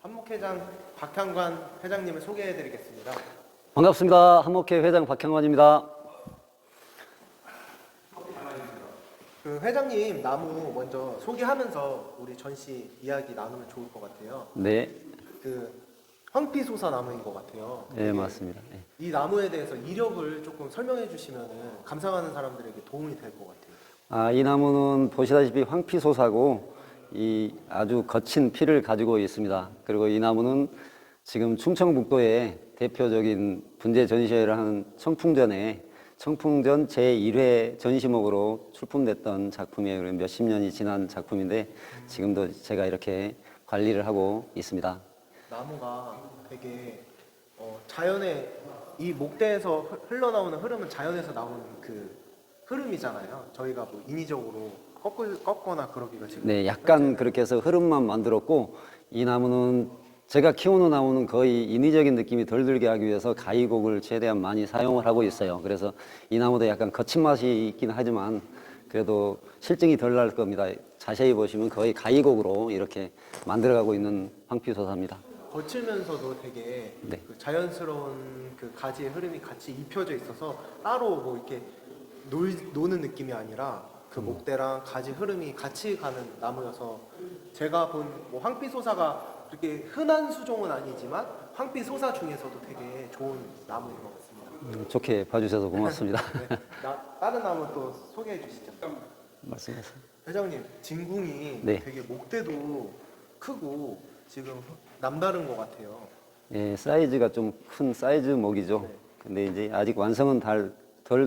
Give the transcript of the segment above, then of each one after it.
한목회장 박향관 회장님을 소개해 드리겠습니다. 반갑습니다. 한목회 회장 박형관입니다. 그 회장님 나무 먼저 소개하면서 우리 전시 이야기 나누면 좋을 것 같아요. 네, 그 황피소사 나무인 것 같아요. 네 맞습니다. 네. 이 나무에 대해서 이력을 조금 설명해 주시면 감상하는 사람들에게 도움이 될 것 같아요. 아, 이 나무는 보시다시피 황피소사고 이 아주 거친 피를 가지고 있습니다. 그리고 이 나무는 지금 충청북도의 대표적인 분재 전시회를 하는 청풍전에 청풍전 제1회 전시목으로 출품됐던 작품이에요. 몇십 년이 지난 작품인데 지금도 제가 이렇게 관리를 하고 있습니다. 나무가 되게 어, 자연의 이 목대에서 흐- 흘러나오는 흐름은 자연에서 나오는 그 흐름이잖아요. 저희가 뭐 인위적으로 꺾을, 꺾거나 그러기가 싫고 네, 약간 그렇게 해서 흐름만 만들었고 이 나무는 제가 키우는 나무는 거의 인위적인 느낌이 덜 들게 하기 위해서 가위곡을 최대한 많이 사용을 하고 있어요. 그래서 이 나무도 약간 거친 맛이 있긴 하지만 그래도 실증이 덜 날 겁니다. 자세히 보시면 거의 가위곡으로 이렇게 만들어가고 있는 황피소사입니다. 거칠면서도 되게 네. 그 자연스러운 그 가지의 흐름이 같이 입혀져 있어서 따로 뭐 이렇게 놀, 노는 느낌이 아니라 그 음. 목대랑 가지 흐름이 같이 가는 나무여서 제가 본 뭐 황피소사가 그렇게 흔한 수종은 아니지만 황피소사 중에서도 되게 좋은 나무인 것 같습니다. 음, 좋게 봐주셔서 고맙습니다. 네. 나, 다른 나무 또 소개해 주시죠. 말씀하세요. 회장님, 진궁이 네. 되게 목대도 크고 지금 남다른 것 같아요. 예, 사이즈가 좀 큰 사이즈 목이죠. 근데 이제 아직 완성은 덜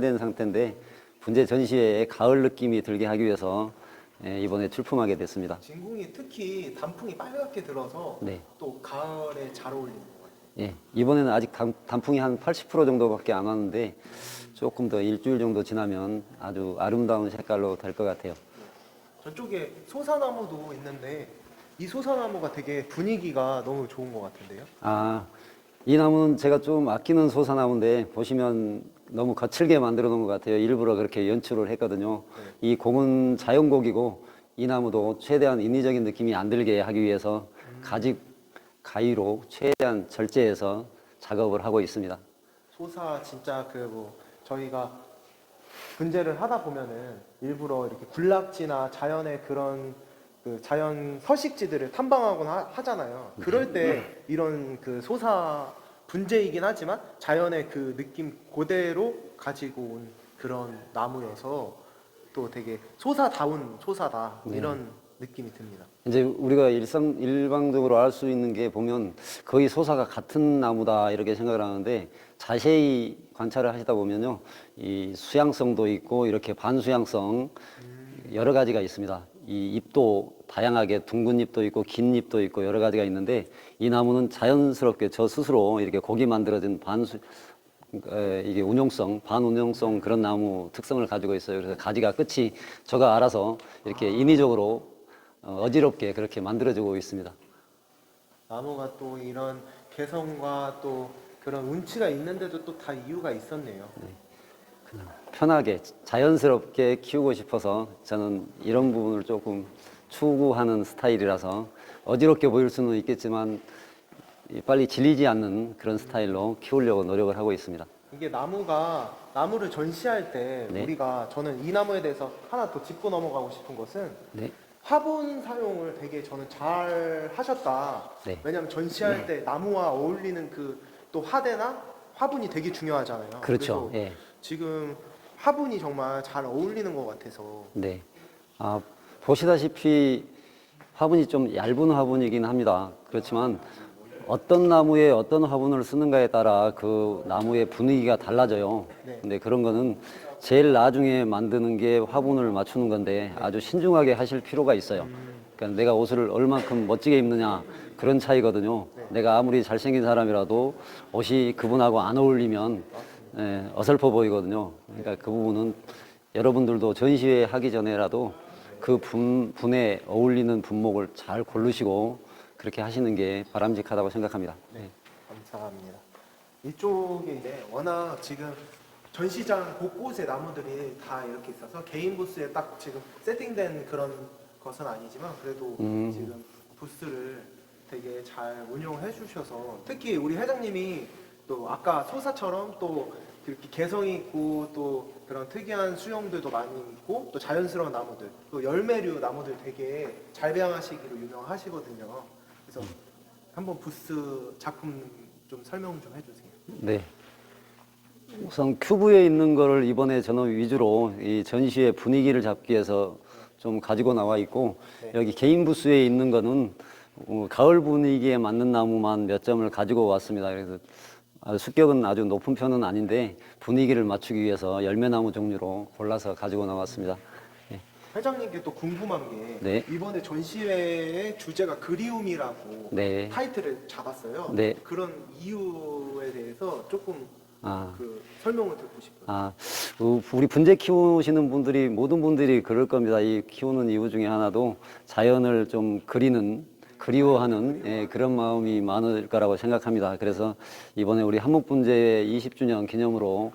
된 상태인데 분재 전시회에 가을 느낌이 들게 하기 위해서 예, 이번에 출품하게 됐습니다. 진궁이 특히 단풍이 빨갛게 들어서 네. 또 가을에 잘 어울리는 것 같아요. 예, 이번에는 아직 단, 단풍이 한 80% 정도밖에 안 왔는데 조금 더 일주일 정도 지나면 아주 아름다운 색깔로 될 것 같아요. 저쪽에 소사나무도 있는데 이 소사나무가 되게 분위기가 너무 좋은 것 같은데요. 아, 이 나무는 제가 좀 아끼는 소사나무인데 보시면 너무 거칠게 만들어 놓은 것 같아요. 일부러 그렇게 연출을 했거든요. 이 곡은 자연곡이고 이 나무도 최대한 인위적인 느낌이 안 들게 하기 위해서 가지 가위로 최대한 절제해서 작업을 하고 있습니다. 소사 진짜 그 뭐 저희가 분재를 하다 보면은 일부러 이렇게 군락지나 자연의 그런 그 자연 서식지들을 탐방하거나 하- 하잖아요. 그럴 때 이런 그 소사 분재이긴 하지만 자연의 그 느낌 그대로 가지고 온 그런 나무여서 또 되게 소사다운 소사다 이런 느낌이 듭니다. 이제 우리가 일상 일방적으로 알 수 있는 게 보면 거의 소사가 같은 나무다 이렇게 생각을 하는데 자세히 관찰을 하시다 보면요 이 수양성도 있고 이렇게 반수양성 여러 가지가 있습니다. 이 잎도 다양하게 둥근 잎도 있고 긴 잎도 있고 여러 가지가 있는데 이 나무는 자연스럽게 저 스스로 이렇게 곡이 만들어진 반수 에, 이게 운용성, 반운용성 그런 나무 특성을 가지고 있어요. 그래서 가지가 끝이 저가 알아서 이렇게 인위적으로 어, 어지럽게 그렇게 만들어지고 있습니다. 나무가 또 이런 개성과 또 그런 운치가 있는데도 또 다 이유가 있었네요. 그냥 편하게 자연스럽게 키우고 싶어서 저는 이런 부분을 조금 추구하는 스타일이라서 어지럽게 보일 수는 있겠지만 이 빨리 질리지 않는 그런 스타일로 키우려고 노력을 하고 있습니다. 이게 나무가 나무를 전시할 때 네. 우리가 저는 이 나무에 대해서 하나 더 짚고 넘어가고 싶은 것은 네. 화분 사용을 되게 저는 잘 하셨다. 네. 왜냐하면 전시할 때 나무와 어울리는 그 또 화대나 화분이 되게 중요하잖아요. 그렇죠. 그래서 예. 지금 화분이 정말 잘 어울리는 것 같아서 네. 아, 보시다시피 화분이 좀 얇은 화분이긴 합니다. 그렇지만 어떤 나무에 어떤 화분을 쓰는가에 따라 그 나무의 분위기가 달라져요. 네. 근데 그런 거는 제일 나중에 만드는 게 화분을 맞추는 건데 아주 신중하게 하실 필요가 있어요. 그러니까 내가 옷을 얼만큼 멋지게 입느냐 그런 차이거든요. 내가 아무리 잘생긴 사람이라도 옷이 그분하고 안 어울리면 예, 어설퍼 보이거든요. 그러니까 그 부분은 여러분들도 전시회 하기 전에라도 그 분, 분에 어울리는 분목을 잘 고르시고 그렇게 하시는 게 바람직하다고 생각합니다. 네, 감사합니다. 이쪽에 이제 워낙 지금 전시장 곳곳에 나무들이 다 이렇게 있어서 개인 부스에 딱 지금 세팅된 그런 것은 아니지만 그래도 음. 지금 부스를 되게 잘 운영해 주셔서 특히 우리 회장님이 또 아까 소사처럼 또 이렇게 개성 있고 또 그런 특이한 수영들도 많이 있고 또 자연스러운 나무들 또 열매류 나무들 되게 잘 배양하시기로 유명하시거든요. 그래서 한번 부스 작품 좀 설명 좀 해주세요. 네. 우선 큐브에 있는 거를 이번에 저는 위주로 이 전시회 분위기를 잡기 위해서 좀 가지고 나와 있고 네. 여기 개인 부스에 있는 거는 어, 가을 분위기에 맞는 나무만 몇 점을 가지고 왔습니다. 그래서 습격은 아주 높은 편은 아닌데 분위기를 맞추기 위해서 열매나무 종류로 골라서 가지고 나왔습니다. 예. 회장님께 또 궁금한 게 네. 이번에 전시회의 주제가 그리움이라고 네. 타이틀을 잡았어요. 네. 그런 이유에 대해서 조금 아. 그 설명을 듣고 싶어요. 아, 어, 우리 분재 키우시는 분들이 모든 분들이 그럴 겁니다. 이 키우는 이유 중에 하나도 자연을 좀 그리는 그리워하는 예, 그런 마음이 많을 거라고 생각합니다. 그래서 이번에 우리 한목분재 20주년 기념으로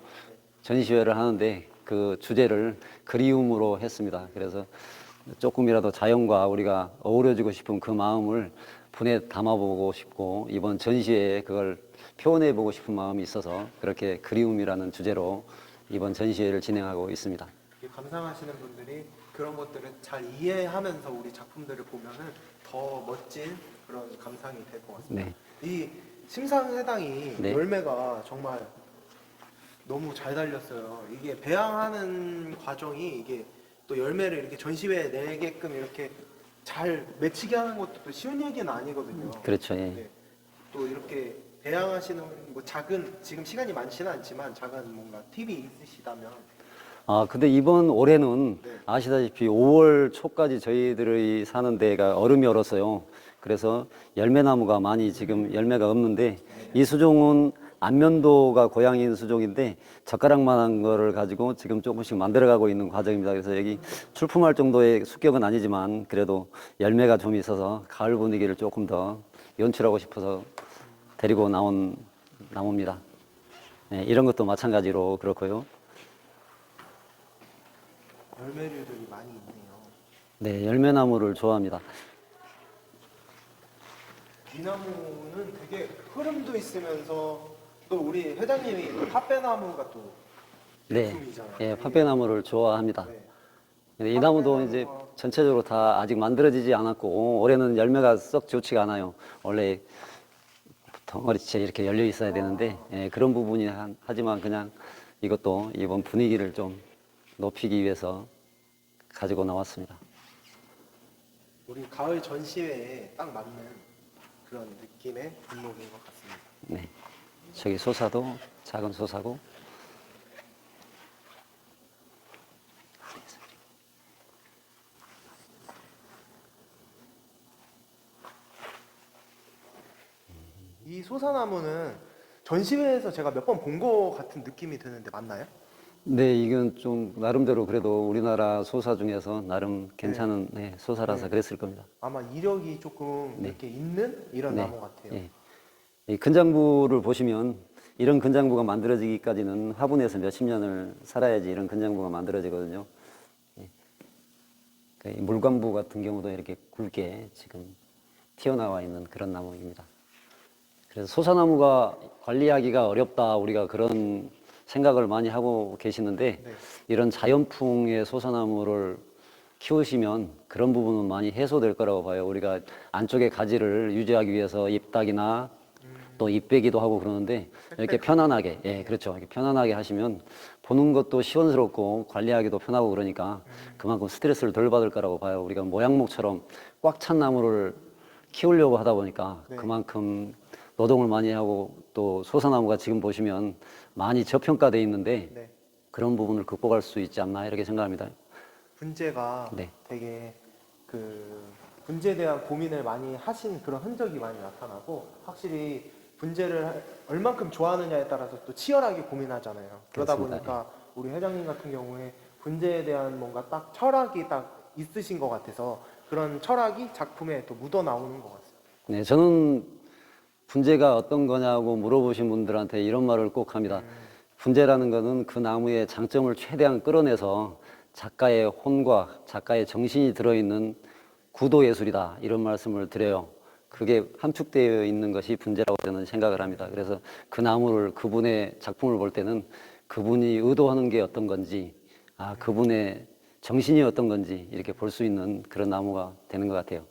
전시회를 하는데 그 주제를 그리움으로 했습니다. 그래서 조금이라도 자연과 우리가 어우러지고 싶은 그 마음을 분에 담아보고 싶고 이번 전시회에 그걸 표현해보고 싶은 마음이 있어서 그렇게 그리움이라는 주제로 이번 전시회를 진행하고 있습니다. 감상하시는 분들이 그런 것들을 잘 이해하면서 우리 작품들을 보면은 더 멋진 그런 감상이 될 것 같습니다. 네. 이 심상회당이 네. 열매가 정말 너무 잘 달렸어요. 이게 배양하는 과정이 이게 또 열매를 이렇게 전시회에 내게끔 이렇게 잘 맺히게 하는 것도 또 쉬운 얘기는 아니거든요. 그렇죠. 예. 네. 또 이렇게 배양하시는 뭐 작은 지금 시간이 많지는 않지만 작은 뭔가 팁이 있으시다면 아, 근데 이번 올해는 네. 아시다시피 5월 초까지 저희들이 사는 데가 얼음이 얼었어요. 그래서 열매나무가 많이 지금 열매가 없는데 이 수종은 안면도가 고향인 수종인데 젓가락만한 거를 가지고 지금 조금씩 만들어가고 있는 과정입니다. 그래서 여기 출품할 정도의 습격은 아니지만 그래도 열매가 좀 있어서 가을 분위기를 조금 더 연출하고 싶어서 데리고 나온 나무입니다. 네, 이런 것도 마찬가지로 그렇고요. 열매류들이 많이 있네요. 네, 열매나무를 좋아합니다. 이 나무는 되게 흐름도 있으면서 또 우리 회장님이 팥배나무가 또 네, 제품이잖아요. 예, 팥배나무를 좋아합니다. 네. 근데 이 나무도 이제 전체적으로 다 아직 만들어지지 않았고 올해는 열매가 썩 좋지가 않아요. 원래 덩어리째 이렇게 열려 있어야 되는데 예, 그런 부분이 한- 하지만 그냥 이것도 이번 분위기를 좀 높이기 위해서 가지고 나왔습니다. 우리 가을 전시회에 딱 맞는 그런 느낌의 분목인 것 같습니다. 네, 저기 소사도 작은 소사고 이 소사나무는 전시회에서 제가 몇 번 본 것 같은 느낌이 드는데 맞나요? 네, 이건 좀 나름대로 그래도 우리나라 소사 중에서 나름 괜찮은 네, 소사라서 그랬을 겁니다. 아마 이력이 조금 네. 이렇게 있는 이런 네, 나무 같아요. 예. 이 근장부를 보시면 이런 근장부가 만들어지기까지는 화분에서 몇십 년을 살아야지 이런 근장부가 만들어지거든요. 예. 그러니까 이 물관부 같은 경우도 이렇게 굵게 지금 튀어나와 있는 그런 나무입니다. 그래서 소사나무가 관리하기가 어렵다 우리가 그런 생각을 많이 하고 계시는데 네. 이런 자연풍의 소사나무를 키우시면 그런 부분은 많이 해소될 거라고 봐요. 우리가 안쪽에 가지를 유지하기 위해서 잎딱이나 또 잎빼기도 하고 그러는데 이렇게 편안하게, 예, 그렇죠. 이렇게 편안하게 하시면 보는 것도 시원스럽고 관리하기도 편하고 그러니까 그만큼 스트레스를 덜 받을 거라고 봐요. 우리가 모양목처럼 꽉 찬 나무를 키우려고 하다 보니까 네. 그만큼 노동을 많이 하고 또 소사나무가 지금 보시면 많이 저평가돼 있는데 네. 그런 부분을 극복할 수 있지 않나 이렇게 생각합니다. 분재가 네. 되게 그 분재에 대한 고민을 많이 하신 그런 흔적이 많이 나타나고 확실히 분재를 할- 얼만큼 좋아하느냐에 따라서 또 치열하게 고민하잖아요. 그러다 그렇습니다. 보니까 우리 회장님 같은 경우에 분재에 대한 뭔가 딱 철학이 딱 있으신 것 같아서 그런 철학이 작품에 또 묻어 나오는 것 같습니다. 네, 저는 분재가 어떤 거냐고 물어보신 분들한테 이런 말을 꼭 합니다. 분재라는 거는 그 나무의 장점을 최대한 끌어내서 작가의 혼과 작가의 정신이 들어있는 구도 예술이다 이런 말씀을 드려요. 그게 함축되어 있는 것이 분재라고 저는 생각을 합니다. 그래서 그 나무를 그분의 작품을 볼 때는 그분이 의도하는 게 어떤 건지, 아 그분의 정신이 어떤 건지 이렇게 볼 수 있는 그런 나무가 되는 것 같아요.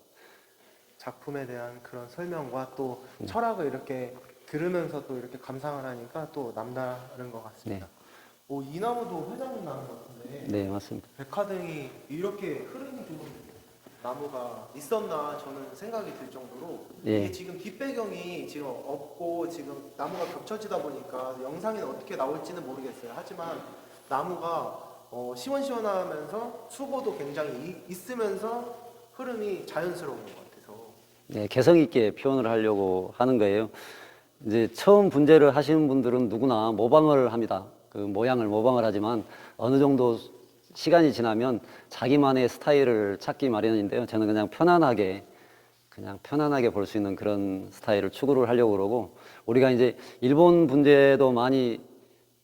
작품에 대한 그런 설명과 또 철학을 이렇게 들으면서 또 이렇게 감상을 하니까 또 남다른 것 같습니다. 오, 이 나무도 회장님 나무 같은데 네, 맞습니다. 백화등이 이렇게 흐름이 좋은 나무가 있었나 저는 생각이 들 정도로 예. 이게 지금 뒷배경이 지금 없고 지금 나무가 겹쳐지다 보니까 영상이 어떻게 나올지는 모르겠어요. 하지만 나무가 어, 시원시원하면서 수고도 굉장히 이- 있으면서 흐름이 자연스러운 것 같아서 네, 개성 있게 표현을 하려고 하는 거예요. 이제 처음 분재를 하시는 분들은 누구나 모방을 합니다. 그 모양을 모방을 하지만 어느 정도 시간이 지나면 자기만의 스타일을 찾기 마련인데요. 저는 그냥 편안하게 그냥 편안하게 볼 수 있는 그런 스타일을 추구를 하려고 그러고 우리가 이제 일본 분재도 많이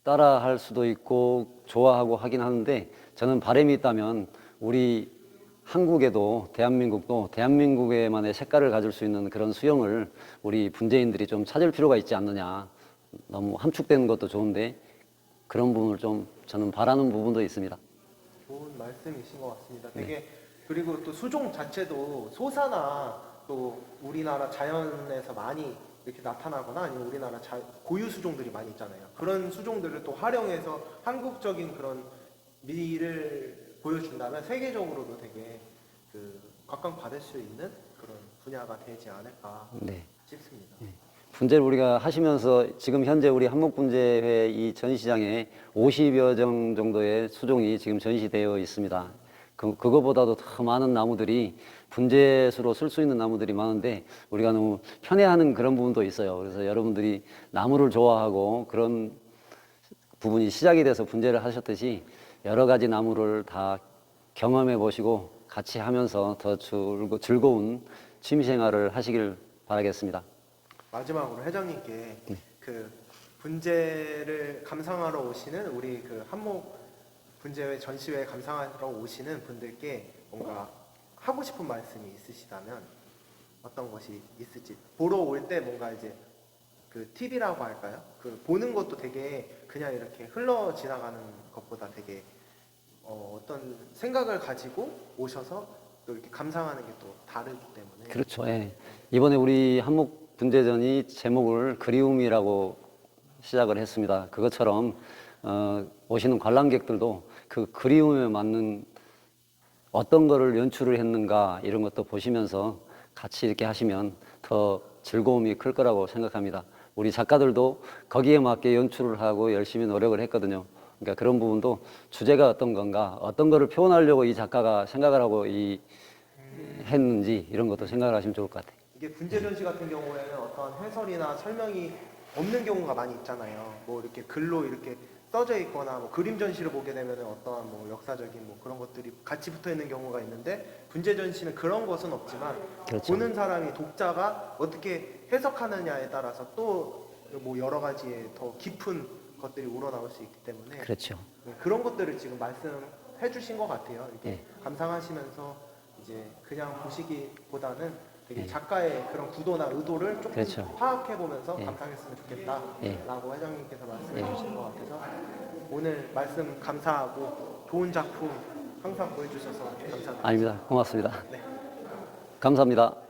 따라 할 수도 있고 좋아하고 하긴 하는데 저는 바람이 있다면 우리 한국에도 대한민국도 대한민국에만의 색깔을 가질 수 있는 그런 수영을 우리 분재인들이 좀 찾을 필요가 있지 않느냐. 너무 함축되는 것도 좋은데 그런 부분을 좀 저는 바라는 부분도 있습니다. 좋은 말씀이신 것 같습니다. 네. 되게 그리고 또 수종 자체도 소사나 또 우리나라 자연에서 많이 이렇게 나타나거나 아니면 우리나라 자, 고유 수종들이 많이 있잖아요. 그런 수종들을 또 활용해서 한국적인 그런 미를 보여준다면 세계적으로도 되게 그 각광받을 수 있는 그런 분야가 되지 않을까 네. 싶습니다. 분재를 우리가 하시면서 지금 현재 우리 한목분재회 이 전시장에 50여 정 정도의 수종이 지금 전시되어 있습니다. 그, 그거보다도 더 많은 나무들이 분재수로 쓸 수 있는 나무들이 많은데 우리가 너무 편애하는 그런 부분도 있어요. 그래서 여러분들이 나무를 좋아하고 그런 부분이 시작이 돼서 분재를 하셨듯이 여러 가지 나무를 다 경험해 보시고 같이 하면서 더 즐거, 즐거운 취미 생활을 하시길 바라겠습니다. 마지막으로 회장님께 그 분재를 감상하러 오시는 우리 그 한목 분재회 전시회 감상하러 오시는 분들께 뭔가 하고 싶은 말씀이 있으시다면 어떤 것이 있을지 보러 올 때 뭔가 이제 그 팁이라고 할까요? 그 보는 것도 되게 그냥 이렇게 흘러 지나가는 것보다 되게 어, 어떤 생각을 가지고 오셔서 또 이렇게 감상하는 게 또 다르기 때문에 그렇죠. 예. 이번에 우리 한목 분재전이 제목을 그리움이라고 시작을 했습니다. 그것처럼 어, 오시는 관람객들도 그 그리움에 맞는 어떤 거를 연출을 했는가 이런 것도 보시면서 같이 이렇게 하시면 더 즐거움이 클 거라고 생각합니다. 우리 작가들도 거기에 맞게 연출을 하고 열심히 노력을 했거든요. 그러니까 그런 부분도 주제가 어떤 건가, 어떤 거를 표현하려고 이 작가가 생각을 하고 이 했는지 이런 것도 생각을 하시면 좋을 것 같아요. 이게 분재 전시 같은 경우에는 어떤 해설이나 설명이 없는 경우가 많이 있잖아요. 뭐 이렇게 글로 이렇게 써져 있거나 뭐 그림 전시를 보게 되면 어떠한 뭐 역사적인 뭐 그런 것들이 같이 붙어 있는 경우가 있는데 분재 전시는 그런 것은 없지만 그렇죠. 보는 사람이 독자가 어떻게 해석하느냐에 따라서 또 뭐 여러 가지의 더 깊은 것들이 우러나올 수 있기 때문에 그렇죠. 네, 그런 것들을 지금 말씀해 주신 것 같아요. 이렇게 네. 감상하시면서 이제 그냥 보시기보다는 되게 네. 작가의 그런 구도나 의도를 조금 그렇죠. 파악해 보면서 네. 감상했으면 좋겠다라고 네. 회장님께서 말씀해 네. 주신 것 같아서 오늘 말씀 감사하고 좋은 작품 항상 보여주셔서 감사합니다. 아닙니다. 고맙습니다. 네. 감사합니다.